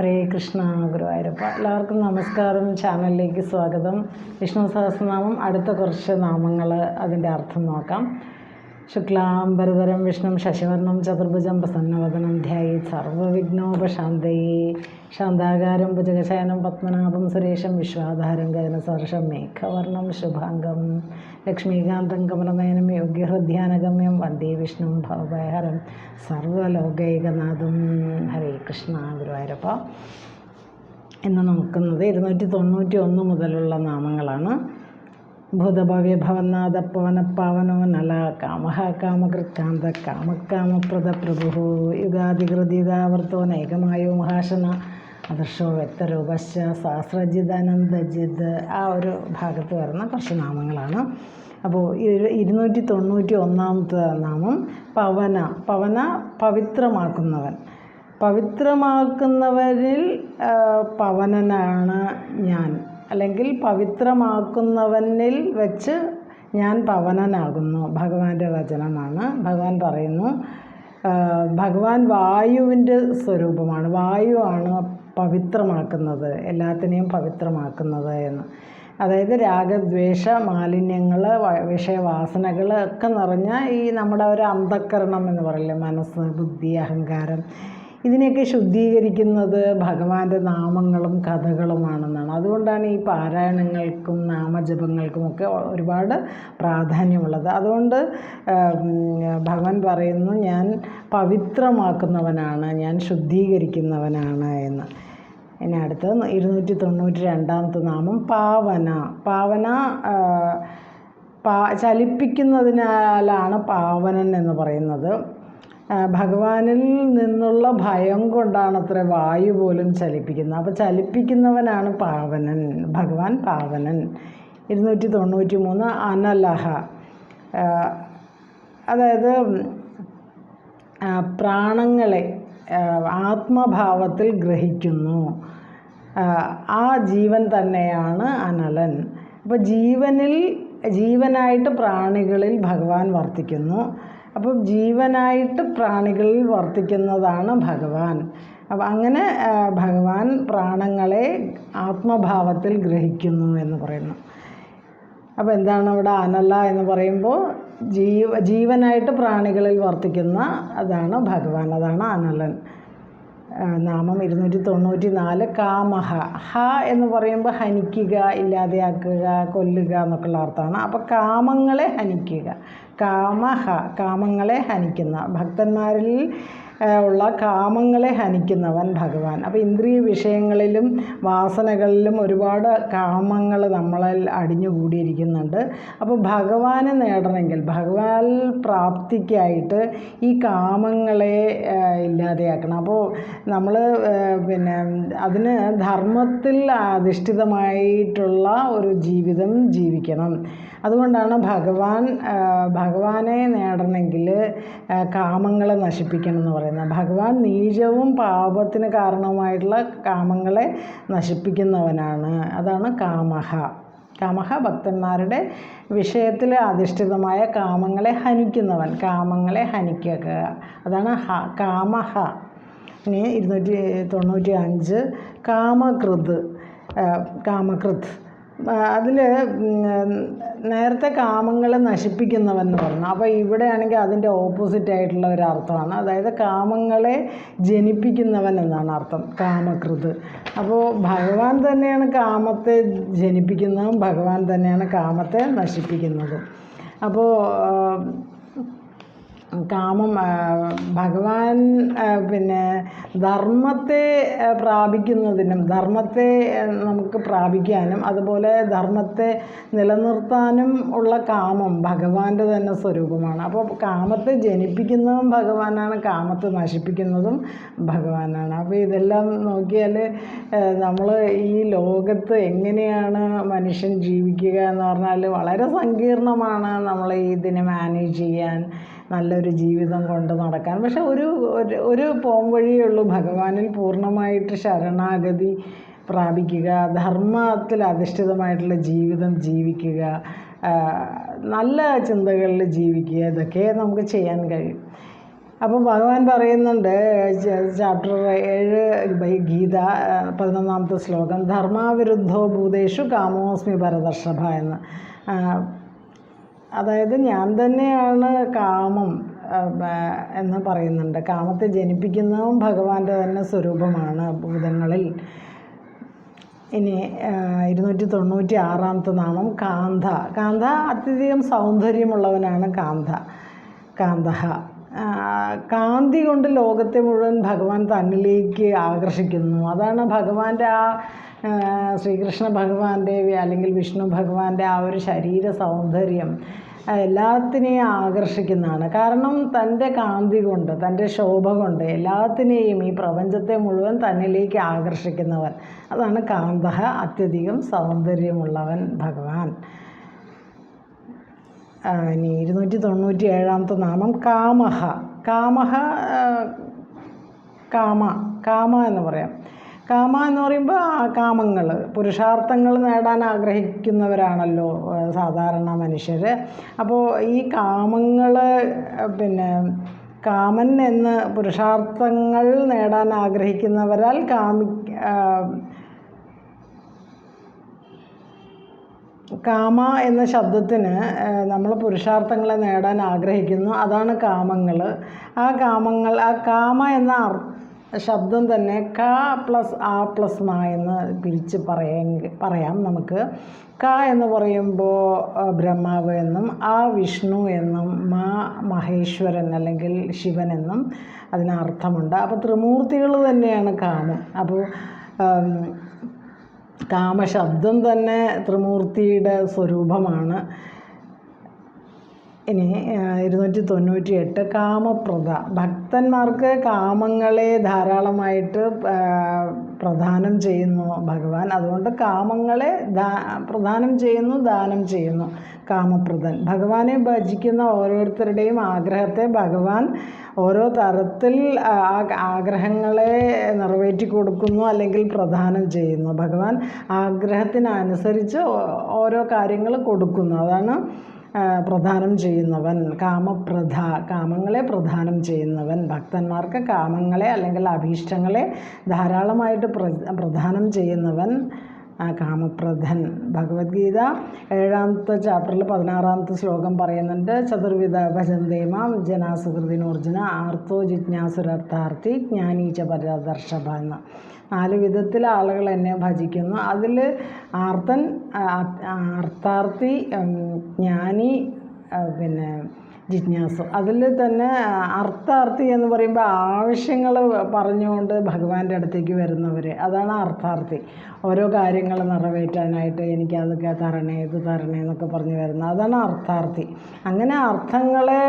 ഹരേ കൃഷ്ണ ഗുരുവായൂരപ്പ. എല്ലാവർക്കും നമസ്കാരം. ചാനലിലേക്ക് സ്വാഗതം. വിഷ്ണു സഹസ്രനാമം. അടുത്ത കുറച്ച് നാമങ്ങൾ അതിന്റെ അർത്ഥം നോക്കാം. ശുക്ലാംബരധരം വിഷ്ണു ശശിവർണം ചതുർഭുജം പ്രസന്നവദനം ധ്യായി സർവവിഘ്നോപശാന്തയെ ശാന്താകാരം ഭുജഗശയനം പത്മനാഭം സുരേഷം വിശ്വാധാരം ഗഗനസർഷം മേഘവർണം ശുഭാംഗം ലക്ഷ്മീകാന്തം കമലനയനം യോഗ്യഹൃദ്യാനഗമ്യം വന്ദേ വിഷ്ണു ഭവഭയഹരം സർവലോകൈകനാഥം ഹരേ കൃഷ്ണ ഗുരുവായൂരപ്പ। എന്ന് നോക്കുന്നത് ഇരുന്നൂറ്റി തൊണ്ണൂറ്റി ഒന്ന് മുതലുള്ള നാമങ്ങളാണ്. ഭൂതഭവ്യ ഭവനാഥ പവനപ്പാവനോ നല കാമഹ കാമകൃത്കാന്ത കാമകാമപ്രദ പ്രഭു യുഗാധികൃതിയുഗാവർത്തോ നൈകമായോ മഹാശന അദർശോ വ്യക്തരൂപശ്ച സഹസ്രജിത് അനന്തജിത് ആ ഒരു ഭാഗത്ത് വരുന്ന കുറച്ച് നാമങ്ങളാണ് അപ്പോൾ ഇരു ഇരുന്നൂറ്റി തൊണ്ണൂറ്റി ഒന്നാമത്തെ നാമം പവന പവന പവിത്രമാക്കുന്നവൻ. പവിത്രമാക്കുന്നവരിൽ പവനനാണ് ഞാൻ. അല്ലെങ്കിൽ പവിത്രമാക്കുന്നവനിൽ വെച്ച് ഞാൻ പവനനാകുന്നു. ഭഗവാന്റെ വചനമാണ്. ഭഗവാൻ പറയുന്നു ഭഗവാൻ വായുവിന്റെ സ്വരൂപമാണ്. വായുവാണ് പവിത്രമാക്കുന്നത്. എല്ലാത്തിനെയും പവിത്രമാക്കുന്നത് എന്ന്. അതായത് രാഗദ്വേഷ മാലിന്യങ്ങൾ വിഷയവാസനകൾ ഒക്കെ നിറഞ്ഞ ഈ നമ്മുടെ ഒരു അന്ധക്കരണം എന്ന് പറയില്ലേ? മനസ്സ് ബുദ്ധി അഹങ്കാരം ഇതിനെയൊക്കെ ശുദ്ധീകരിക്കുന്നത് ഭഗവാന്റെ നാമങ്ങളും കഥകളുമാണെന്നാണ്. അതുകൊണ്ടാണ് ഈ പാരായണങ്ങൾക്കും നാമജപങ്ങൾക്കുമൊക്കെ ഒരുപാട് പ്രാധാന്യമുള്ളത്. അതുകൊണ്ട് ഭഗവാൻ പറയുന്നു ഞാൻ പവിത്രമാക്കുന്നവനാണ് ഞാൻ ശുദ്ധീകരിക്കുന്നവനാണ് എന്ന്. ഇനി അടുത്തത് ഇരുന്നൂറ്റി തൊണ്ണൂറ്റി രണ്ടാമത്തെ നാമം പാവന. പാവന പാ ചലിപ്പിക്കുന്നതിനാലാണ് പാവനൻ എന്ന് പറയുന്നത്. ഭഗവാനിൽ നിന്നുള്ള ഭയം കൊണ്ടാണ് അത്ര വായു പോലും ചലിപ്പിക്കുന്നത്. അപ്പോൾ ചലിപ്പിക്കുന്നവനാണ് പാവനൻ. ഭഗവാൻ പാവനൻ. ഇരുന്നൂറ്റി തൊണ്ണൂറ്റി മൂന്ന് അനലഹ അതായത് പ്രാണങ്ങളെ ആത്മഭാവത്തിൽ ഗ്രഹിക്കുന്നു. ആ ജീവൻ തന്നെയാണ് അനലൻ. അപ്പോൾ ജീവനിൽ ജീവനായിട്ട് പ്രാണികളിൽ ഭഗവാൻ വർത്തിക്കുന്നു. അപ്പോൾ ജീവനായിട്ട് പ്രാണികളിൽ വർത്തിക്കുന്നതാണ് ഭഗവാൻ. അപ്പം അങ്ങനെ ഭഗവാൻ പ്രാണങ്ങളെ ആത്മഭാവത്തിൽ ഗ്രഹിക്കുന്നു എന്ന് പറയുന്നു. അപ്പോൾ എന്താണ് അവിടെ അനല എന്ന് പറയുമ്പോൾ ജീവ ജീവനായിട്ട് പ്രാണികളിൽ വർത്തിക്കുന്ന അതാണ് ഭഗവാൻ അതാണ് അനലൻ. നാമം ഇരുന്നൂറ്റി തൊണ്ണൂറ്റി നാല് കാമഹ. ഹ എന്ന് പറയുമ്പോൾ ഹനിക്കുക ഇല്ലാതെയാക്കുക കൊല്ലുക എന്നൊക്കെയുള്ള അർത്ഥമാണ്. അപ്പോൾ കാമങ്ങളെ ഹനിക്കുക. കാമഹ കാമങ്ങളെ ഹനിക്കുന്ന. ഭക്തന്മാരിൽ ഉള്ള കാമങ്ങളെ ഹനിക്കുന്നവൻ ഭഗവാൻ. അപ്പോൾ ഇന്ദ്രിയ വിഷയങ്ങളിലും വാസനകളിലും ഒരുപാട് കാമങ്ങൾ നമ്മളിൽ അടിഞ്ഞുകൂടിയിരിക്കുന്നുണ്ട്. അപ്പോൾ ഭഗവാനെ നേടണമെങ്കിൽ ഭഗവാൻ പ്രാപ്തിക്കായിട്ട് ഈ കാമങ്ങളെ ഇല്ലാതെയാക്കണം. അപ്പോൾ നമ്മൾ പിന്നെ അതിന് ധർമ്മത്തിൽ അധിഷ്ഠിതമായിട്ടുള്ള ഒരു ജീവിതം ജീവിക്കണം. അതുകൊണ്ടാണ് ഭഗവാൻ ഭഗവാനെ നേടണമെങ്കിൽ കാമങ്ങളെ നശിപ്പിക്കണം എന്ന് പറയുന്നത്. ഭഗവാൻ നീചവും പാപത്തിന് കാരണവുമായിട്ടുള്ള കാമങ്ങളെ നശിപ്പിക്കുന്നവനാണ്. അതാണ് കാമഹ. കാമഹ ഭക്തന്മാരുടെ വിഷയത്തിൽ അധിഷ്ഠിതമായ കാമങ്ങളെ ഹനിക്കുന്നവൻ. കാമങ്ങളെ ഹനിക്കുക. അതാണ് ഹ കാമഹ. ഇനി ഇരുന്നൂറ്റി തൊണ്ണൂറ്റി അഞ്ച് കാമകൃത് കാമകൃത്. അതിൽ നേരത്തെ കാമങ്ങളെ നശിപ്പിക്കുന്നവൻ എന്ന് പറഞ്ഞു അപ്പോൾ ഇവിടെയാണെങ്കിൽ അതിന്റെ ഓപ്പോസിറ്റ് ആയിട്ടുള്ള ഒരു അർത്ഥമാണ്. അതായത് കാമങ്ങളെ ജനിപ്പിക്കുന്നവൻ എന്നാണ് അർത്ഥം കാമകൃത്. അപ്പോൾ ഭഗവാൻ തന്നെയാണ് കാമത്തെ ജനിപ്പിക്കുന്നതും ഭഗവാൻ തന്നെയാണ് കാമത്തെ നശിപ്പിക്കുന്നതും. അപ്പോൾ കാമം ഭഗവാൻ പിന്നെ ധർമ്മത്തെ പ്രാപിക്കുന്നതിനും ധർമ്മത്തെ നമുക്ക് പ്രാപിക്കാനും അതുപോലെ ധർമ്മത്തെ നിലനിർത്താനും ഉള്ള കാമം ഭഗവാന്റെ തന്നെ സ്വരൂപമാണ്. അപ്പോൾ കാമത്തെ ജനിപ്പിക്കുന്നതും ഭഗവാനാണ് കാമത്തെ നശിപ്പിക്കുന്നതും ഭഗവാനാണ്. അപ്പോൾ ഇതെല്ലാം നോക്കിയാൽ നമ്മൾ ഈ ലോകത്ത് എങ്ങനെയാണ് മനുഷ്യൻ ജീവിക്കുക എന്ന് പറഞ്ഞാൽ വളരെ സങ്കീർണമാണ് നമ്മൾ ഇതിനെ മാനേജ് ചെയ്യാൻ. നല്ലൊരു ജീവിതം കൊണ്ട് നടക്കാൻ. പക്ഷെ ഒരു ഒരു പോം വഴിയേ ഉള്ളൂ. ഭഗവാനിൽ പൂർണമായിട്ട് ശരണാഗതി പ്രാപിക്കുക ധർമ്മത്തിൽ അധിഷ്ഠിതമായിട്ടുള്ള ജീവിതം ജീവിക്കുക നല്ല ചിന്തകളിൽ ജീവിക്കുക ഇതൊക്കെ നമുക്ക് ചെയ്യാൻ കഴിയും. അപ്പം ഭഗവാൻ പറയുന്നുണ്ട് ചാപ്റ്റർ ഏഴ് ഗീത പതിനൊന്നാമത്തെ ശ്ലോകം ധർമാവിരുദ്ധോ ഭൂതേഷു കാമോസ്മി പരദർഷഭ എന്ന്. അതായത് ഞാൻ തന്നെയാണ് കാമം എന്ന് പറയുന്നുണ്ട്. കാമത്തെ ജനിപ്പിക്കുന്നതും ഭഗവാന്റെ തന്നെ സ്വരൂപമാണ് ഭൂതങ്ങളിൽ. ഇനി ഇരുന്നൂറ്റി തൊണ്ണൂറ്റി ആറാമത്തെ നാമം കാന്ത. കാന്ത അത്യധികം സൗന്ദര്യമുള്ളവനാണ് കാന്ത. കാന്തഹ. കാന്തി കൊണ്ട് ലോകത്തെ മുഴുവൻ ഭഗവാൻ തന്നിലേക്ക് ആകർഷിക്കുന്നു. അതാണ് ഭഗവാന്റെ ആ, ശ്രീകൃഷ്ണ ഭഗവാന്റെ അല്ലെങ്കിൽ വിഷ്ണു ഭഗവാന്റെ ആ ഒരു ശരീര സൗന്ദര്യം എല്ലാത്തിനെയും ആകർഷിക്കുന്നതാണ്. കാരണം തന്റെ കാന്തി കൊണ്ട് തന്റെ ശോഭ കൊണ്ട് എല്ലാത്തിനെയും ഈ പ്രപഞ്ചത്തെ മുഴുവൻ തന്നിലേക്ക് ആകർഷിക്കുന്നവൻ. അതാണ് കാന്തഹ അത്യധികം സൗന്ദര്യമുള്ളവൻ ഭഗവാൻ. ഇനി ഇരുന്നൂറ്റി തൊണ്ണൂറ്റി ഏഴാമത്തെ നാമം കാമഹ. കാമഹ കാമ കാമ എന്ന് പറയാം. കാമ എന്ന് പറയുമ്പോൾ ആ കാമങ്ങൾ പുരുഷാർത്ഥങ്ങൾ നേടാൻ ആഗ്രഹിക്കുന്നവരാണല്ലോ സാധാരണ മനുഷ്യർ അപ്പോൾ ഈ കാമങ്ങൾ പിന്നെ കാമൻ എന്ന് പുരുഷാർത്ഥങ്ങൾ നേടാൻ ആഗ്രഹിക്കുന്നവരാൽ കാമി കാമ എന്ന ശബ്ദത്തിന് നമ്മൾ പുരുഷാർത്ഥങ്ങളെ നേടാൻ ആഗ്രഹിക്കുന്നു. അതാണ് കാമങ്ങൾ ആ കാമങ്ങൾ ആ കാമ എന്ന അർ- ശബ്ദം തന്നെ ക പ്ലസ് ആ പ്ലസ് മ എന്ന് പിരിച്ച് പറയാമെങ്കിൽ പറയാം നമുക്ക്. ക എന്ന് പറയുമ്പോൾ ബ്രഹ്മാവ് എന്നും ആ വിഷ്ണു എന്നും മാ മഹേശ്വരൻ അല്ലെങ്കിൽ ശിവൻ എന്നും അതിനർത്ഥമുണ്ട്. അപ്പോൾ ത്രിമൂർത്തികൾ തന്നെയാണ് കാമം. അപ്പോൾ കാമശബ്ദം തന്നെ ത്രിമൂർത്തിയുടെ സ്വരൂപമാണ്. ഇനി ഇരുന്നൂറ്റി തൊണ്ണൂറ്റി എട്ട് കാമപ്രദ ഭക്തന്മാർക്ക് കാമങ്ങളെ ധാരാളമായിട്ട് പ്രധാനം ചെയ്യുന്നു ഭഗവാൻ. അതുകൊണ്ട് കാമങ്ങളെ ദാ ചെയ്യുന്നു ദാനം ചെയ്യുന്നു കാമപ്രദൻ ഭഗവാനെ ഭജിക്കുന്ന ഓരോരുത്തരുടെയും ആഗ്രഹത്തെ ഭഗവാൻ ഓരോ തരത്തിൽ ആഗ്രഹങ്ങളെ നിറവേറ്റി കൊടുക്കുന്നു അല്ലെങ്കിൽ പ്രദാനം ചെയ്യുന്നു. ഭഗവാൻ ആഗ്രഹത്തിനനുസരിച്ച് ഓരോ കാര്യങ്ങൾ കൊടുക്കുന്നു. അതാണ് ആ, പ്രദാനം ചെയ്യുന്നവൻ കാമപ്രധ കാമങ്ങളെ പ്രധാനം ചെയ്യുന്നവൻ ഭക്തന്മാർക്ക് കാമങ്ങളെ അല്ലെങ്കിൽ അഭീഷ്ടങ്ങളെ ധാരാളമായിട്ട് പ്ര- പ്രദാനം ചെയ്യുന്നവൻ കാമപ്രധൻ ഭഗവത്ഗീത ഏഴാമത്തെ ചാപ്റ്ററിൽ പതിനാറാമത്തെ ശ്ലോകം പറയുന്നുണ്ട് ചതുർവിധ ഭജന്തേമാം ജനാസുഹൃതിനോർജുന ആർത്തോ ജിജ്ഞാസുരർത്ഥാർത്ഥി ജ്ഞാനീച്ച പരദർശഭ എന്ന് നാല് വിധത്തിൽ ആളുകൾ എന്നെ ഭജിക്കുന്നു. അതിൽ ആർത്തൻ ആ, ആ, അർത്ഥാർത്ഥി ജ്ഞാനി പിന്നെ ജിജ്ഞാസു. അതിൽ തന്നെ അർത്ഥാർത്ഥി എന്ന് പറയുമ്പോൾ ആവശ്യങ്ങൾ പറഞ്ഞുകൊണ്ട് ഭഗവാന്റെ അടുത്തേക്ക് വരുന്നവർ അതാണ് അർത്ഥാർത്ഥി. ഓരോ കാര്യങ്ങൾ നിറവേറ്റാനായിട്ട് എനിക്ക് അതൊക്കെ തരണേ ഇത് തരണേ എന്നൊക്കെ പറഞ്ഞു വരുന്നത് അതാണ് അർത്ഥാർത്ഥി. അങ്ങനെ അർത്ഥങ്ങളെ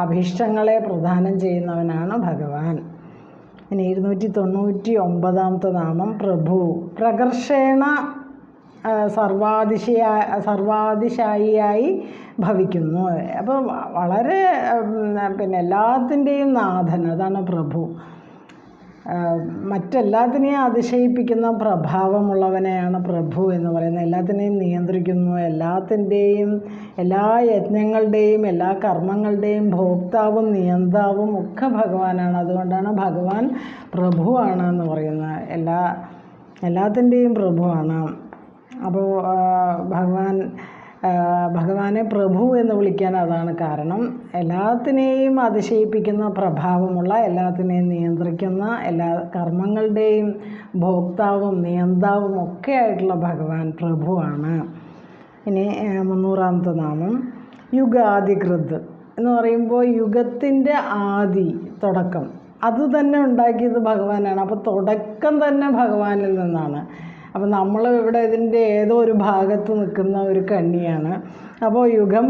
അഭീഷ്ടങ്ങളെ പ്രദാനം ചെയ്യുന്നവനാണ് ഭഗവാൻ. ഇനി ഇരുന്നൂറ്റി തൊണ്ണൂറ്റി ഒമ്പതാമത്തെ നാമം പ്രഭു. പ്രകർഷേണ സർവാതിശയ സർവാതിശായിയായി ഭവിക്കുന്നു. അപ്പോൾ വളരെ പിന്നെ എല്ലാത്തിന്റെയും നാഥൻ അതാണ് പ്രഭു. മറ്റെല്ലാത്തിനെയും അതിശയിപ്പിക്കുന്ന പ്രഭാവമുള്ളവനെയാണ് പ്രഭു എന്ന് പറയുന്നത്. എല്ലാത്തിനെയും നിയന്ത്രിക്കുന്നു. എല്ലാത്തിന്റെയും എല്ലാ യജ്ഞങ്ങളുടെയും എല്ലാ കർമ്മങ്ങളുടെയും ഭോക്താവും നിയന്താവും ഒക്കെ ഭഗവാനാണ്. അതുകൊണ്ടാണ് ഭഗവാൻ പ്രഭുവാണ് എന്ന് പറയുന്നത്. എല്ലാ എല്ലാത്തിന്റെയും പ്രഭുവാണ്. അപ്പോൾ ഭഗവാൻ ഭഗവാനെ പ്രഭു എന്ന് വിളിക്കാൻ അതാണ് കാരണം. എല്ലാത്തിനെയും അതിശയിപ്പിക്കുന്ന പ്രഭാവമുള്ള എല്ലാത്തിനെയും നിയന്ത്രിക്കുന്ന എല്ലാ കർമ്മങ്ങളുടെയും ഭോക്താവും നിയന്താവും ഒക്കെ ആയിട്ടുള്ള ഭഗവാൻ പ്രഭുവാണ് ഇനി മുന്നൂറാമത്തെ നാമം. യുഗാദികൃത് എന്ന് പറയുമ്പോൾ യുഗത്തിന്റെ ആദി തുടക്കം. അത് തന്നെ ഉണ്ടാക്കിയത് ഭഗവാനാണ്. അപ്പോൾ തുടക്കം തന്നെ ഭഗവാനിൽ നിന്നാണ്. അപ്പോൾ നമ്മൾ ഇവിടെ ഇതിന്റെ ഏതോ ഒരു ഭാഗത്ത് നിൽക്കുന്ന ഒരു കണ്ണിയാണ്. അപ്പോൾ യുഗം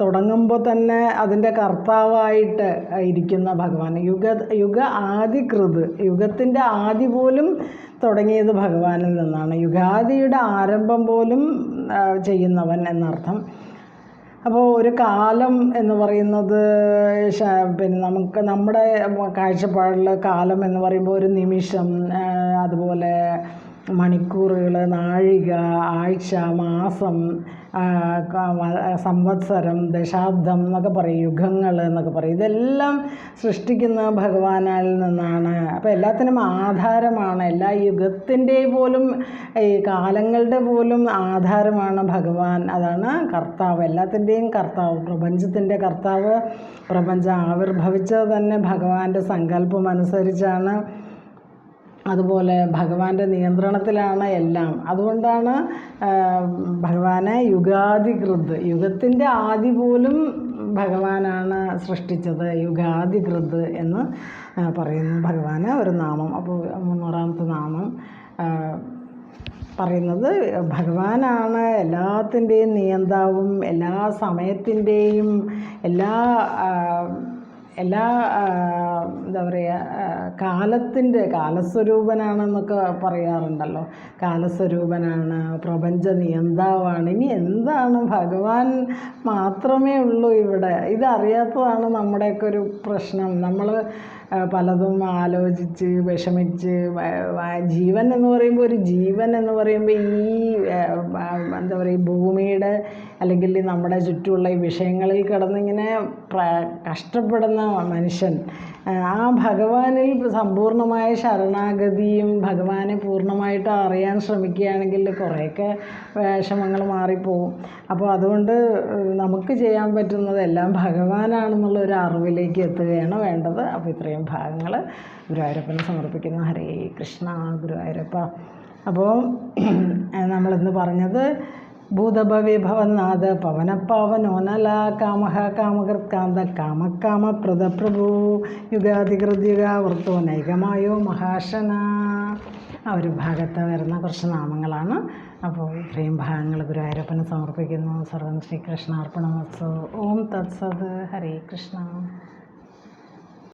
തുടങ്ങുമ്പോൾ തന്നെ അതിന്റെ കർത്താവായിട്ട് ഇരിക്കുന്ന ഭഗവാൻ. യുഗ യുഗ ആദികൃത് യുഗത്തിന്റെ ആദി പോലും തുടങ്ങിയത് ഭഗവാനിൽ നിന്നാണ്. യുഗാദിയുടെ ആരംഭം പോലും ചെയ്യുന്നവൻ എന്നർത്ഥം. അപ്പോൾ ഒരു കാലം എന്ന് പറയുന്നത് പിന്നെ നമുക്ക് നമ്മുടെ കാഴ്ചപ്പാടിൽ കാലം എന്ന് പറയുമ്പോൾ ഒരു നിമിഷം അതുപോലെ മണിക്കൂറുകൾ നാഴിക ആഴ്ച മാസം സംവത്സരം ദശാബ്ദം എന്നൊക്കെ പറയും യുഗങ്ങൾ എന്നൊക്കെ പറയും. ഇതെല്ലാം സൃഷ്ടിക്കുന്ന ഭഗവാനിൽ നിന്നാണ്. അപ്പോൾ എല്ലാത്തിനും ആധാരമാണ്. എല്ലാ യുഗത്തിന്റെ പോലും ഈ കാലങ്ങളുടെ പോലും ആധാരമാണ് ഭഗവാൻ. അതാണ് കർത്താവ്. എല്ലാത്തിന്റെയും കർത്താവ് പ്രപഞ്ചത്തിന്റെ കർത്താവ് പ്രപഞ്ചം ആവിർഭവിച്ചത് തന്നെ ഭഗവാന്റെ സങ്കല്പം അനുസരിച്ചാണ് അതുപോലെ ഭഗവാന്റെ നിയന്ത്രണത്തിലാണ് എല്ലാം. അതുകൊണ്ടാണ് ഭഗവാനെ യുഗാധികൃത് യുഗത്തിന്റെ ആദി പോലും ഭഗവാനാണ് സൃഷ്ടിച്ചത് യുഗാദികൃത് എന്ന് പറയുന്നു ഭഗവാന് ഒരു നാമം. അപ്പോൾ മുന്നൂറാമത്തെ നാമം പറയുന്നത് ഭഗവാനാണ് എല്ലാത്തിന്റെയും നിയന്താവും എല്ലാ സമയത്തിന്റെയും എല്ലാ എല്ലാ എന്താ പറയുക കാലത്തിന്റെ കാലസ്വരൂപനാണെന്നൊക്കെ പറയാറുണ്ടല്ലോ. കാലസ്വരൂപനാണ് പ്രപഞ്ച നിയന്താവാണ്. ഇനി എന്താണ്? ഭഗവാൻ മാത്രമേ ഉള്ളൂ ഇവിടെ. ഇതറിയാത്തതാണ് നമ്മുടെയൊക്കെ ഒരു പ്രശ്നം. നമ്മൾ പലതും ആലോചിച്ച് വിഷമിച്ച് ജീവൻ എന്ന് പറയുമ്പോൾ ഒരു ജീവൻ എന്ന് പറയുമ്പോൾ ഈ എന്താ പറയുക ഭൂമിയുടെ അല്ലെങ്കിൽ നമ്മുടെ ചുറ്റുമുള്ള ഈ വിഷയങ്ങളിൽ കിടന്നിങ്ങനെ കഷ്ടപ്പെടുന്ന മനുഷ്യൻ ആ, ഭഗവാനിൽ സമ്പൂർണമായ ശരണാഗതിയും ഭഗവാനെ പൂർണമായിട്ട് അറിയാൻ ശ്രമിക്കുകയാണെങ്കിൽ കുറേയൊക്കെ വിഷമങ്ങൾ മാറിപ്പോവും. അപ്പോൾ അതുകൊണ്ട് നമുക്ക് ചെയ്യാൻ പറ്റുന്നതെല്ലാം ഭഗവാനാണെന്നുള്ള ഒരു അറിവിലേക്ക് എത്തുകയാണ് വേണ്ടത്. അപ്പോൾ ഇത്രയും ഭാഗങ്ങൾ ഗുരുവായൂരപ്പന് സമർപ്പിക്കുന്ന. ഹരേ കൃഷ്ണ ഗുരുവായൂരപ്പ. അപ്പോൾ നമ്മളിന്ന് പറഞ്ഞത് ഭൂതഭവിഭവനാഥ പവനപ്പാവനോനല കാമഹ കാമകൃത്കാന്ത കാമകാമപ്രദ പ്രഭു യുഗാധികൃത്യുഗാവൃത്തോ നൈകമായോ മഹാശന. ആ ഒരു ഭാഗത്ത് വരുന്ന കുറച്ച് നാമങ്ങളാണ്. അപ്പോൾ ഇത്രയും ഭാഗങ്ങൾ ഗുരുവായൂരപ്പന് സമർപ്പിക്കുന്നു. സർവം ശ്രീകൃഷ്ണാർപ്പണമസ്തു. ഓം തത്സത്. ഹരേ കൃഷ്ണ.